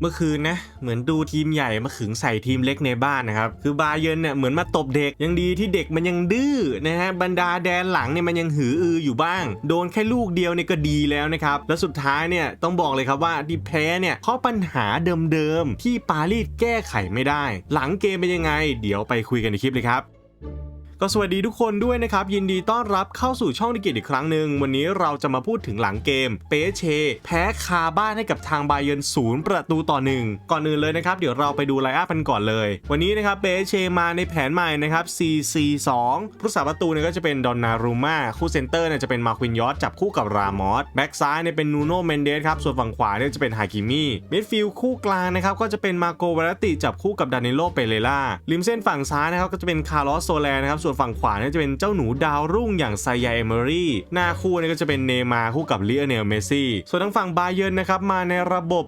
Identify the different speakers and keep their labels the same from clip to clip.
Speaker 1: เมื่อคืนนะเหมือนดูทีมใหญ่มาขึงใส่ทีมเล็กในบ้านนะครับ คือบาเยนเนี่ยเหมือนมาตบเด็กยังดีที่เด็กมันยังดื้อนะฮะบรรดาแดนหลังเนี่ยมันยังหืออืออยู่บ้าง โดนแค่ลูกเดียวเนี่ยก็ดีแล้วนะครับ แล้วสุดท้ายเนี่ยต้องบอกเลยครับว่าที่แพ้เนี่ยเพราะปัญหาเดิมๆที่ปารีสแก้ไขไม่ได้ หลังเกมเป็นยังไง เดี๋ยวไปคุยกันในคลิปเลยครับ ก็สวัสดีทุกคนด้วยนะครับ ยินดีต้อนรับเข้าสู่ช่องดิกิตอีกครั้งหนึ่ง วันนี้เราจะมาพูดถึงหลังเกม เปเช แพ้คาบ้านให้กับทางบาเยิร์นศูนย์ประตูต่อหนึ่งก่อนอื่นเลยนะครับ เดี๋ยวเราไปดูไลน์อัพกันก่อนเลย วันนี้นะครับเปเชมาในแผนใหม่นะครับ 4-4-2 ผู้สาประตูเนี่ยก็จะเป็นดอนนารูมาคู่เซนเตอร์เนี่ยจะเป็นมาควินยอสจับคู่กับรามอสแบ็กซ้ายเนี่ยเป็นนูโนเมนเดสครับส่วนฝั่งขวาเนี่ยจะเป็นฮากิมิมิดฟิลด์คู่กลางนะครับก็จะเป็นมาโกวาราติจับคู่กับดานิโลเปเรล่าริมเส้นฝั่งซ้ายนะครับก็จะเป็นคาร์ลอสโซแลนะครับส่วนฝั่งขวาเนี่ยจะเป็นเจ้าหนูดาวรุ่งอย่างไซยาเอเมอรี่หน้าคู่เนี่ยก็จะเป็นเนมาร์คู่กับเลียเนลเมซี่ส่วนทางฝั่งบาเยิร์นนะครับมาในระบบ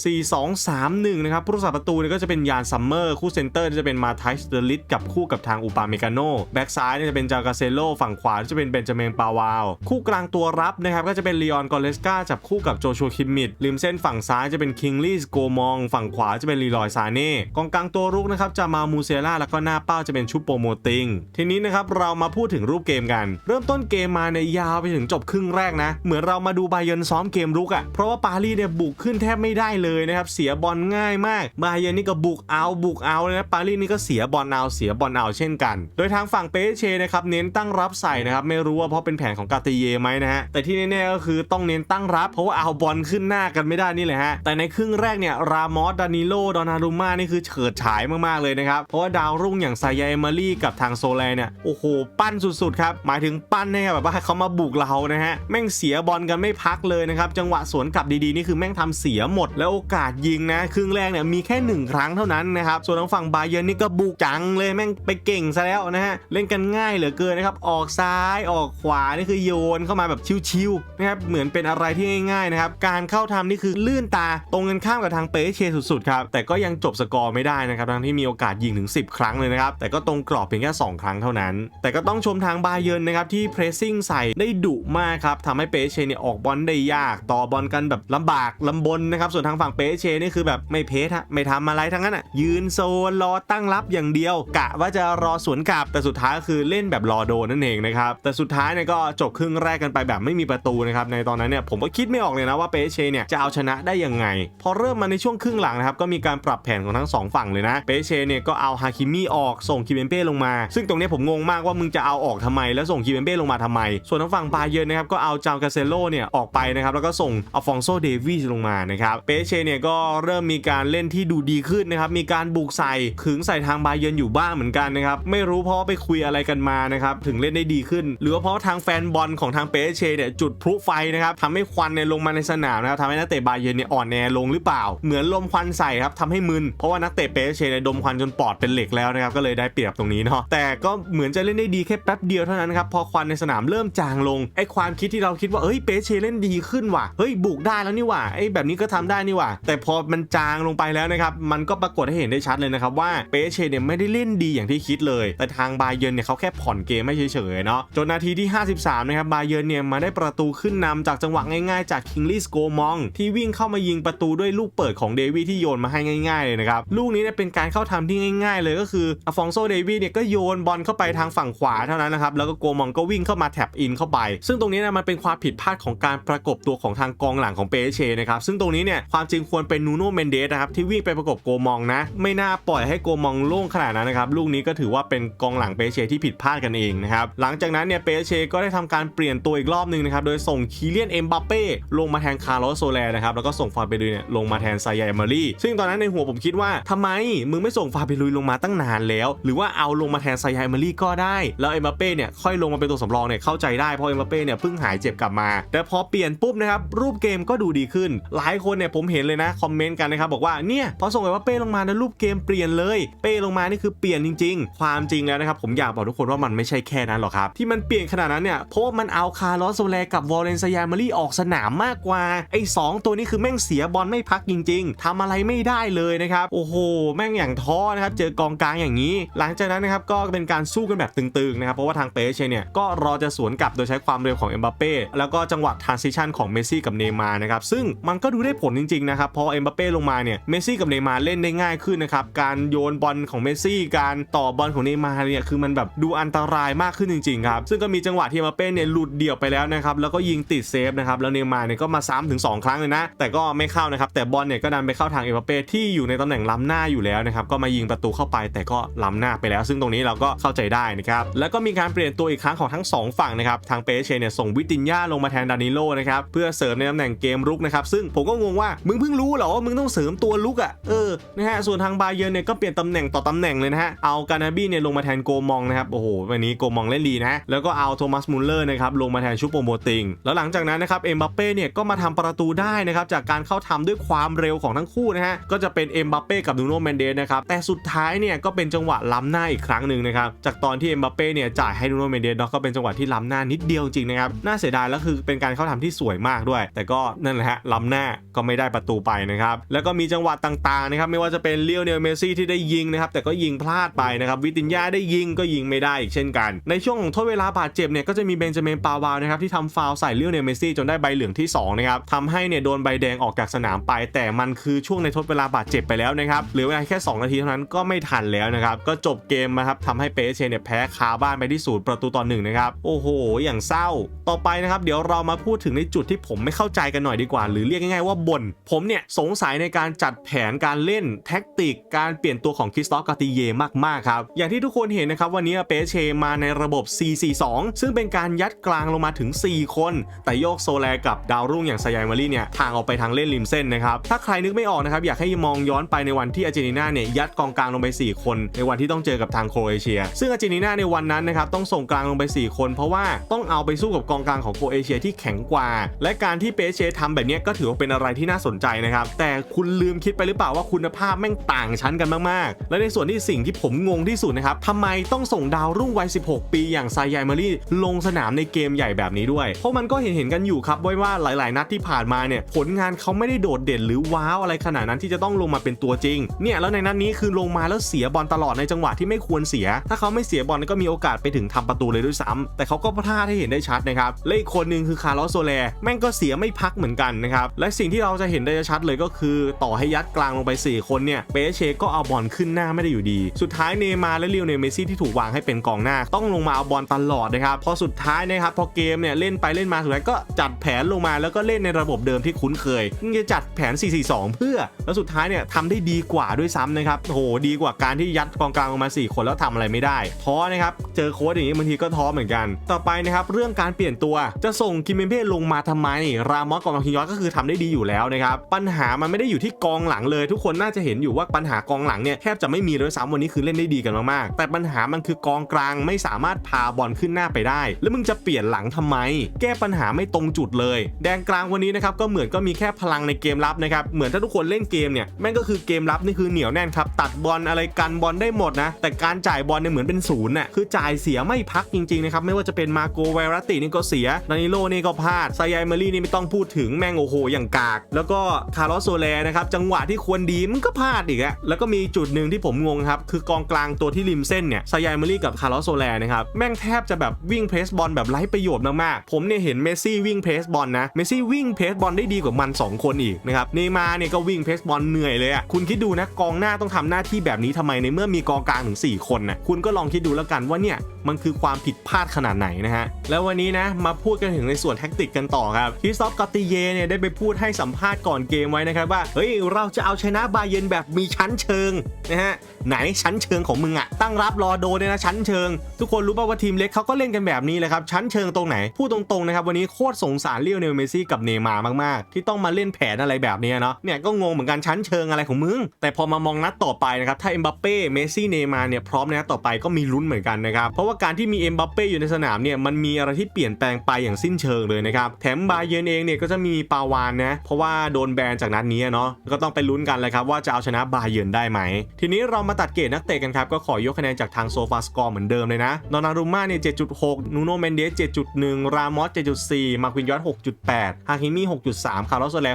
Speaker 1: 4-2-3-1 นะครับผู้รักษาประตูเนี่ยก็จะเป็นยานซัมเมอร์คู่เซนเตอร์จะเป็นมาไทสเดลิตกับคู่กับทางอุปาเมกาโนแบ็กซ้ายเนี่ยจะเป็นจากาเซโลฝั่งขวาจะเป็นเบนจามินปาวาว คู่กลางตัวรับนะครับก็จะเป็นลีออนกอเลสกาจับคู่กับโจชัวคิมมิดริมเส้นฝั่งซ้ายจะเป็นคิงลี่โกมองฝั่งขวาจะเป็นลีลอยซาเน่กองกลางตัวรุกนะครับจะมามูเซล่าแล้วก็หน้าเป้าจะเป็นชุปโปโมติงทีนี้นะครับเรามาพูดถึงรูปเกมกัน เริ่มต้นเกมมาในยาวไปถึงจบครึ่งแรกนะ เหมือนเรามาดูบาเยนซ้อมเกมรุกอะ่ะเพราะว่าปารีสเนี่ยบุกขึ้นแทบไม่ได้เลยนะครับเสียบอลง่ายมาก บาเยนนี่ก็บุกเอาบุกเอาเลยนะปารีสนี่ก็เสียบอลเอาเสียบอลเอาเช่นกัน โดยทางฝั่งเปเชนะครับเน้นตั้งรับใส่นะครับไม่รู้ว่าเพราะเป็นแผนของกาติเยไหมนะฮะแต่ที่แน่ๆก็คือต้องเน้นตั้งรับเพราะว่าเอาบอลขึ้นหน้ากันไม่ได้นี่แหละฮะแต่ในครึ่งแรกเนี่ยรามอสดานิโลดอนารุม่านี่คือเฉิดฉายมากๆเลยนะครับเพราะว่าดาวรุ่งอย่างไซยาเอมารี่กับทางโซแลเนี่ยโอ้โหปั้นสุดๆครับหมายถึงปั้นเนี่ยแบบว่าเขามาบุกเรานะฮะแม่งเสียบอลกันไม่พักเลยนะครับจังหวะสวนกลับดีๆนี่คือแม่งทำเสียหมด แล้วโอกาสยิงนะครึ่งแรกเนี่ยมีแค่หนึ่งครั้งเท่านั้นนะครับส่วนทางฝั่งบาเยิร์นนี่ก็บุกจังเลยแม่งไปเก่งซะแล้วนะฮะเล่นกันง่ายเหลือเกินนะครับออกซ้ายออกขวานี่คือโยนเข้ามาแบบชิวๆนะครับเหมือนเป็นอะไรที่ง่ายๆนะครับการเข้าทำนี่คือลื่นตาตรงกันข้ามกับทางเปเชสุดๆครับแต่ก็ยังจบสกอร์ไม่ได้นะครับทั้งที่มีโอกาสยิงถึง 10 ครั้งเลยนะครับแต่ก็ตรงกรอบเพียงแค่2ครั้งเท่านั้นแต่ก็ต้องชมทางบาเยินนะครับที่เพรสซิ่งใส่ได้ดุมากครับทำให้เปเชเนี่ยออกบอลได้ยาก ต่อบอลกันแบบลำบากลำบนนะครับส่วนทางฝั่งเปเชนี่คือแบบไม่เพสฮะไม่ทำอะไรทั้งนั้นอะยืนโซนรอตั้งรับอย่างเดียว กะว่าจะรอสวนกลับแต่สุดท้ายคือเล่นแบบรอโดนนั่นเองนะครับแต่สุดท้ายเนี่ยก็จบครึ่งแรกกันไปแบบไม่มีประตูนะครับในตอนนั้นเนี่ยผมก็คิดไม่ออกเลยนะว่าเปเชเนี่ยจะเอาชนะได้ยังไง พอเริ่มมาในช่วงครึ่งหลังนะครับก็มีการปรับแผนของทั้งสองฝั่งเลยนะเปเชเนี่ยก็เอาฮาคิมิออกส่งคิเบนเป้ลงมา ซึ่งตรงนี้ผมงงมากว่ามึงจะเอาออกทำไม แล้วส่งคิเบนเป้ลงมาทำไม ส่วนทางฝั่งบาเยิร์นนะครับก็เอาจาวกาเซโลเนี่ยออกไปนะครับแล้วก็ส่งอัลฟองโซเดวิสลงมานะครับเปเชเนี่ยก็เริ่มมีการเล่นที่ดูดีขึ้นนะครับมีการบุกใส่ขึงใส่ทางบาเยิร์นอยู่บ้างเหมือนกันนะครับไม่รู้เพราะไปคุยอะไรกันมานะครับถึงเล่นได้ดีขึ้น หรือว่าเพราะว่าทางแฟนบอลของทางเปเชเนี่ยจุดพลุไฟนะครับทำให้ควันเนี่ยลงมาในสนามนะครับทำให้นักเตะบาเยิร์นเนี่ยอ่อนแอลงหรือเปล่า เหมือนลมควันใส่ครับทำให้มึนเพราะว่านักเตะเปเชเนี่ยดมควันจนปอดเป็นเหล็กแล้วนะครับก็เลยได้เปรียบตรงนี้เนาะแต่ก็เหมือนจะเล่นได้ดีแค่แป๊บเดียวเท่านั้นครับพอควันในสนามเริ่มจางลงไอ้ความคิดที่เราคิดว่าเอ้ยเปเชเล่นดีขึ้นว่ะเฮ้ยบุกได้แล้วนี่ว่ะไอ้แบบนี้ก็ทำได้นี่ว่ะแต่พอมันจางลงไปแล้วนะครับมันก็ปรากฏให้เห็นได้ชัดเลยนะครับว่าเปเชเนี่ยไม่ได้เล่นดีอย่างที่คิดเลย แต่ทางบาเยิร์นเนี่ยเขาแค่ผ่อนเกมไม่เฉยๆเนาะจนนาทีที่ 53 นะครับบาเยิร์นเนี่ยมาได้ประตูขึ้นนำจากจังหวะง่ายๆ จากคิงลี่สโกมองที่วิ่งเข้ามายิงประตูด้วยลูกเปิดของเดวี่ที่โยนมาให้ง่ายๆเลยนะครับลูกนี้เนี่ยเป็นการเข้าทำที่ง่าย ๆ เลยก็คืออฟองโซเดวี่เนี่ยก็โยนบอลเข้าไปทางฝั่งขวาเท่านั้นนะครับ แล้วก็โกมองก็วิ่งเข้ามาแท็บอินเข้าไป ซึ่งตรงนี้เนะมันเป็นความผิดพลาดของการประกบตัวของทางกองหลังของเปเชนะครับซึ่งตรงนี้เนี่ยความจริงควรเป็นนูโนเมนเดสนะครับที่วิ่งไปประกบโกมองนะ ไม่น่าปล่อยให้โกมองโล่งขนาดนั้นนะครับลูกนี้ก็ถือว่าเป็นกองหลังเปเชที่ผิดพลาดกันเองนะครับหลังจากนั้นเนี่ยเปเชก็ได้ทำการเปลี่ยนตัวอีกรอบหนึ่งนะครับโดยส่งคีเลียนเอ็มบัปเป้ลงมาแทนคาร์ลอสโซแลนะครับแล้วก็ส่งฟาเบรุยเนี่ยลงมาแทนไซยาเอมารีซึ่งตอนนั้นในหัวผมคิดว่าทำไมมึงไม่ส่งฟาเบรุยลงมาตั้งนานแล้ว หรือว่าเอาลงมาแทนไซยาเอมารีก็ได้ แล้วเอ็มบัปเป้เนี่ยค่อยลงมาเป็นตัวสำรองเนี่ยเข้าใจได้เพราะเอ็มบัปเป้เนี่ยเพิ่งหายเจ็บกลับมา แต่พอเปลี่ยนปุ๊บนะครับรูปเกมก็ดูดีขึ้น หลายคนเนี่ยผมเห็นเลยนะคอมเมนต์กันนะครับบอกว่าเนี่ยพอส่งเอ็มบัปเป้ลงมานะรูปเกมเปลี่ยนเลย เป้ลงมานี่คือเปลี่ยนจริง ๆ ความจริงแล้วนะครับผมอยากบอกทุกคนว่ามันไม่ใช่แค่นั้นหรอกครับที่มันเปลี่ยนขนาดนั้นเนี่ยเพราะว่ามันเอาคาร์ลอสโซแลกับวอลเลนซายามารีออกสนามมากกว่าไอ้สองตัวนี้คือแม่งเสียบอลไม่พักจริง ๆทำอะไรไม่ได้เลยนะครับโอ้โหแม่งอย่างท้อนะครับเจอกองกลางอย่างนี้ หลังจากนั้นนะครับก็เป็นการสู้กันแบบแบบตึงๆนะครับเพราะว่าทางเปเชเนี่ยก็รอจะสวนกลับโดยใช้ความเร็วของเอ็มบัปเป้แล้วก็จังหวะทรานซิชันของเมสซี่กับเนย์มาร์นะครับซึ่งมันก็ดูได้ผลจริงๆนะครับพอเอ็มบัปเป้ลงมาเนี่ยเมสซี่กับเนย์มาร์เล่นได้ง่ายขึ้นนะครับการโยนบอลของเมสซี่การต่อบอลของเนย์มาร์เนี่ยคือมันแบบดูอันตรายมากขึ้นจริงๆครับซึ่งก็มีจังหวะที่เอ็มบัปเป้เนี่ยหลุดเดี่ยวไปแล้วนะครับแล้วก็ยิงติดเซฟนะครับแล้วเนย์มาร์เนี่ยก็มาซ้ำถึง 2 ครั้งเลยนะ แต่ก็ไม่เข้านะครับแต่บอลเนี่ยก็ดันไปเข้าทางเอ็มบัปเป้ที่อยู่ในตำแหน่งล้ำหน้าอยู่แล้วนะครับก็มายิงประตูเข้าไป แต่ก็ล้ำหน้าไปแล้ว ซึ่งตรงนี้เราก็เข้าใจได้นะครับแล้วก็มีการเปลี่ยนตัวอีกครั้งของทั้งสองฝั่งนะครับทางเปเชเนี่ยส่งวิตินยาลงมาแทนดานิโลนะครับเพื่อเสริมในตำแหน่งเกมรุกนะครับซึ่งผมก็งงว่ามึงเพิ่งรู้เหรอว่ามึงต้องเสริมตัวลุกอะเออนะฮะส่วนทางบาเยิร์เนี่ยก็เปลี่ยนตำแหน่งต่อตำแหน่งเลยนะฮะเอากานาบี้เนี่ยลงมาแทนโกมองนะครับโอ้โหวันนี้โกมองเล่นดีนะแล้วก็เอาโทมัสมุลเลอร์นะครับลงมาแทนชูโปโมติงแล้วหลังจากนั้นนะครับเอ็มบัปเป้เนี่ยก็มาทำประตูได้นะครับจากการเข้าทำด้วยความเร็วของทั้งคู่นะฮะก็จะเป็นเอ็มบัปเป้กับนูโนเมนเดสนะครับแต่สุดท้ายเนี่ยก็เป็นจังหวะล้ำหน้าอีกครั้งหนึ่งนะครับจากตอนที่เอ็มบัปเป้เนี่ยจ่ายให้นูโนเมเดสเนาะก็เป็นจังหวะที่ล้ำหน้านิดเดียวจริงนะครับน่าเสียดายแล้วคือเป็นการเข้าทำที่สวยมากด้วย แต่ก็นั่นแหละฮะล้ำหน้าก็ไม่ได้ประตูไปนะครับแล้วก็มีจังหวะต่างๆนะครับไม่ว่าจะเป็นเลี้ยวเนลเมซี่ที่ได้ยิงนะครับแต่ก็ยิงพลาดไปนะครับวิตินยาได้ยิงก็ยิงไม่ได้อีกเช่นกัน ในช่วงของทดเวลาบาดเจ็บเนี่ยก็จะมีเบนจามินปาวาวนะครับที่ทำฟาวใส่เลี้ยวเนลเมซี่จนได้ใบเหลืองที่สองนะครับทำให้เนี่ยโดนใบแดงออกจากสนามไป แต่มันคือช่วงในทดเวลาบาดเจ็บไปแล้วนะครับเหลือเวลาแค่ 2 นาทีเท่านั้นก็ไม่ทันแล้วนะครับก็จบเกมนะครับทำให้เปเชเนี่ยแพ้คาบ้านไปที่ศูนย์ประตูต่อหนึ่งนะครับ โอ้โห อย่างเศร้า ต่อไปนะครับ เดี๋ยวเรามาพูดถึงในจุดที่ผมไม่เข้าใจกันหน่อยดีกว่า หรือเรียกง่ายๆว่าบ่นผมเนี่ยสงสัยในการจัดแผนการเล่นแท็กติก การเปลี่ยนตัวของคริสตอฟกาติเยมากๆครับ อย่างที่ทุกคนเห็นนะครับวันนี้เปเชมาในระบบ 4-4-2 ซึ่งเป็นการยัดกลางลงมาถึง 4 คน แต่โยกโซแลกับดาวรุ่งอย่างไซยายมารีเนี่ยทางออกไปทางเล่นริมเส้นนะครับ ถ้าใครนึกไม่ออกนะครับอยากให้มองย้อนไปในวันที่อาร์เจนตินาเนี่ยยัดกองกลางลงไป 4 คน ในวันที่ต้องเจอกับทางโครเอเชีย ซึ่งอาร์เจนตินาในวันนั้นนะครับต้องส่งกลางลงไป 4 คน เพราะว่าต้องเอาไปสู้กับกองกลางของโครเอเชียที่แข็งกว่า และการที่เปเชทำแบบนี้ก็ถือว่าเป็นอะไรที่น่าสนใจนะครับ แต่คุณลืมคิดไปหรือเปล่าว่าคุณภาพแม่งต่างชั้นกันมากๆ และในส่วนที่สิ่งที่ผมงงที่สุดนะครับทำไมต้องส่งดาวรุ่งวัย 16 ปีอย่างไซยายมารีลงสนามในเกมใหญ่แบบนี้ด้วย เพราะมันก็เห็นเห็นๆกันอยู่ครับไว้ว่าหลาย ๆ นัดที่ผ่านมาเนี่ยผลงานเขาไม่ได้โดดเด่นหรือว้าวอะไรขนาดนั้นที่จะต้องลงมาเป็นตัวจริงเนี่ยแล้วในนัดนี้คือลงมาแล้วเสียบอลตลอดในจังหวะที่ไม่ควรเสีย ถ้าเขาไม่เสียบอลก็มีโอกาสไปถึงทำประตูเลยด้วยซ้ำแต่เขาก็พลาดให้เห็นได้ชัดนะครับและอีกคนหนึ่งคือคาร์ลอสโซแลแม่งก็เสียไม่พักเหมือนกันนะครับและสิ่งที่เราจะเห็นได้ชัดเลยก็คือ ต่อให้ยัดกลางลงไป 4 คนเนี่ยเปเชก็เอาบอลขึ้นหน้าไม่ได้อยู่ดี สุดท้ายเนย์มาร์และลิโอเนเมซี่ที่ถูกวางให้เป็นกองหน้า ต้องลงมาเอาบอลตลอดนะครับพอสุดท้ายนะครับพอเกมเนี่ยเล่นไปเล่นมาสุดท้ายก็จัดแผนลงมาแล้วก็เล่นในระบบเดิมที่คุ้นเคยมึงจะจัดแผน 4-4-2 เพื่อ แล้วสุดท้ายเนี่ยทำได้ดีกว่าด้วยซ้ำนะครับโหดีกว่าการที่ยัดกองกลางลงมา 4 คนแล้วทำอะไรไม่ได้ท้อนะครับ เจอโค้ชอย่างนี้บางทีก็ท้อเหมือนกัน ต่อไปนะครับเรื่องการเปลี่ยนตัวจะส่งคิมเบเป้ลงมาทำไม รามอสกับมาคิยอสก็คือทำได้ดีอยู่แล้วนะครับ ปัญหามันไม่ได้อยู่ที่กองหลังเลย ทุกคนน่าจะเห็นอยู่ว่าปัญหากองหลังเนี่ยแทบจะไม่มีเลยด้วยซ้ำวันนี้คือเล่นได้ดีกันมากๆ แต่ปัญหามันคือกองกลางไม่สามารถพาบอลขึ้นหน้าไปได้ แล้วมึงจะเปลี่ยนหลังทำไม แก้ปัญหาไม่ตรงจุดเลย แดนกลางวันนี้นะครับก็เหมือนก็มีแค่พลังในเกมรับนะครับเหมือนถ้าทุกคนเล่นเกมเนี่ยแม่งก็คือเกมรับนี่คือเหนียวแน่นครับตัดบอลอะไรกันบอลได้หมดนะแต่การจ่ายบอลเนี่ยเหมือนเป็นศูนย์น่ะคือจ่ายเสียไม่พักจริงๆนะครับไม่ว่าจะเป็นมาโกไวรัตตินี่ก็เสียดานิโลนี่ก็พลาดไซยายเมอรี่นี่ไม่ต้องพูดถึงแม่งโอ้โหอย่างกาก แล้วก็คาร์ลอสโซแลนะครับจังหวะที่ควรดีมันก็พลาดอีกอะแล้วก็มีจุดหนึ่งที่ผมงงครับคือกองกลางตัวที่ริมเส้นเนี่ยไซยายเมอรี่กับคาร์ลอสโซแลนะครับแม่งแทบจะแบบวิ่งเพรสบอลแบบไร้ประโยชน์มากๆผมเนี่ยเห็นเมสซี่วิ่งเพรสบอลนะเมสซี่วิ่งเพรสบอลได้ดีกว่ามันสองคนอีกนะครับเนย์มาร์เนี่ยก็วิ่งเพรสบอลเหนื่อยเลยอะคุณคิดดูนะกองหน้าต้องทำหน้าที่แบบนี้ทำไมในเมื่อมีกองกลางถึง 4 คนนะคุณก็ลองคิดดูแล้วกันว่าเนี่ยมันคือความผิดพลาดขนาดไหนนะฮะ แล้ววันนี้นะมาพูดกันถึงในส่วนแท็กติกกันต่อครับคริสตอฟกาติเยเนี่ยได้ไปพูดให้สัมภาษณ์ก่อนเกมไว้นะครับว่า เฮ้ย เราจะเอาชนะบาเยร์นแบบมีชั้นเชิงนะฮะ ไหนชั้นเชิงของมึงอะตั้งรับรอโดนเนี่ยนะชั้นเชิง ทุกคนรู้ป่าว่าทีมเล็กเขาก็เล่นกันแบบนี้แหละครับ ชั้นเชิงตรงไหน พูดตรงๆนะครับวันนี้โคตรสงสารเลี้ยวเนลเมซี่กับเนย์มาร์มากๆ ที่ต้องมาเล่นแผนอะไรแบบนี้เนาะเนี่ยก็งงเหมือนกันชั้นเชิงอะไรของมึงแต่พอมามองนัดต่อไปนะครับถ้าเอ็มบัปเป้เมซี่เนย์มาร์เนี่ยพร้อมในนัดต่อไปก็มีลุ้นเหมือนกันนะครับ เพราะว่าการที่มีเอ็มบัปเป้อยู่ในสนามเนี่ยมันมีอะไรที่เปลี่ยนแปลงไปอย่างสิ้นเชิงเลยนะครับ แถมบาเยร์นเองเนี่ยก็จะมีปาวานนะ เพราะว่าโดนแบนจากนัดนี้เนาะก็ต้องไปลุ้นกันเลยครับว่าจะเอาชนะบาเยร์นได้ไหม ทีนี้เรามาตัดเกรดนักเตะกันครับ ก็ขอยกคะแนนจากทางโซฟาสกอร์เหมือนเดิมเลยนะดอนารุม่าเนี่ย 7.6 นูโนเมนเดส 7.1 รามอส 7.4 มาควินยอส6.8 ฮาคิมิ6.3 คาร์ลอสโซแล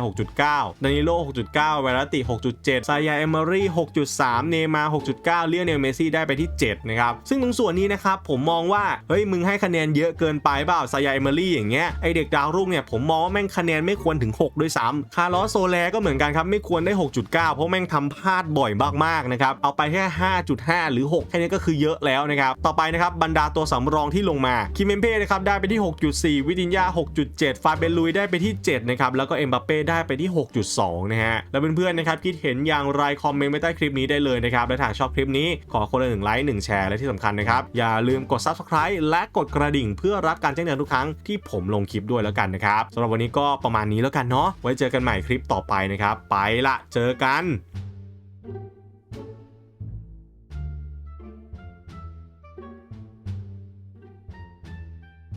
Speaker 1: 6.9 ดานิโล 6.9 เวลาติ 6.7 ซายาเอมอรี่ 6.3 เนมา 6.9 เลียนเนลเมซี่ได้ไปที่ 7 นะครับ ซึ่งตรงส่วนนี้นะครับผมมองว่าเฮ้ยมึงให้คะแนนเยอะเกินไปเปล่าซายาเอมิลี่อย่างเงี้ยไอเด็กดาวรุ่งเนี่ยผมมองว่าแม่งคะแนนไม่ควรถึง 6 ด้วยซ้ำคาร์ลอสโซแลก็เหมือนกันครับไม่ควรได้ 6.9 เพราะแม่งทำพลาดบ่อยมากๆนะครับเอาไปแค่ 5.5 หรือ 6 แค่นี้ก็คือเยอะแล้วนะครับต่อไปนะครับบรรดาตัวสำรองที่ลงมาคิมเมนเป้นะครับได้ไปที่ 6.4 วิตินยา 6.7 ฟาเบลุยได้ไปที่7นะครับแล้วก็เอ็มบัปเป้ได้ไปที่ 6.2 นะฮะแล้วเพื่อนๆนะครับคิดเห็นอย่างไรคอมเมนต์ไว้ใต้คลิปนี้ได้เลยนะครับและถ้าชอบคลิปนี้ขอคนละหนึ่งไลค์หนึ่งแชร์และที่สำคัญนะครับ อย่าลืมกด subscribe และกดกระดิ่ง เพื่อรับการแจ้งเตือนทุกครั้งที่ผมลงคลิปด้วยแล้วกันนะครับสำหรับวันนี้ก็ประมาณนี้แล้วกันเนาะไว้เจอกันใหม่คลิปต่อไปนะครับ ไปละเจอกัน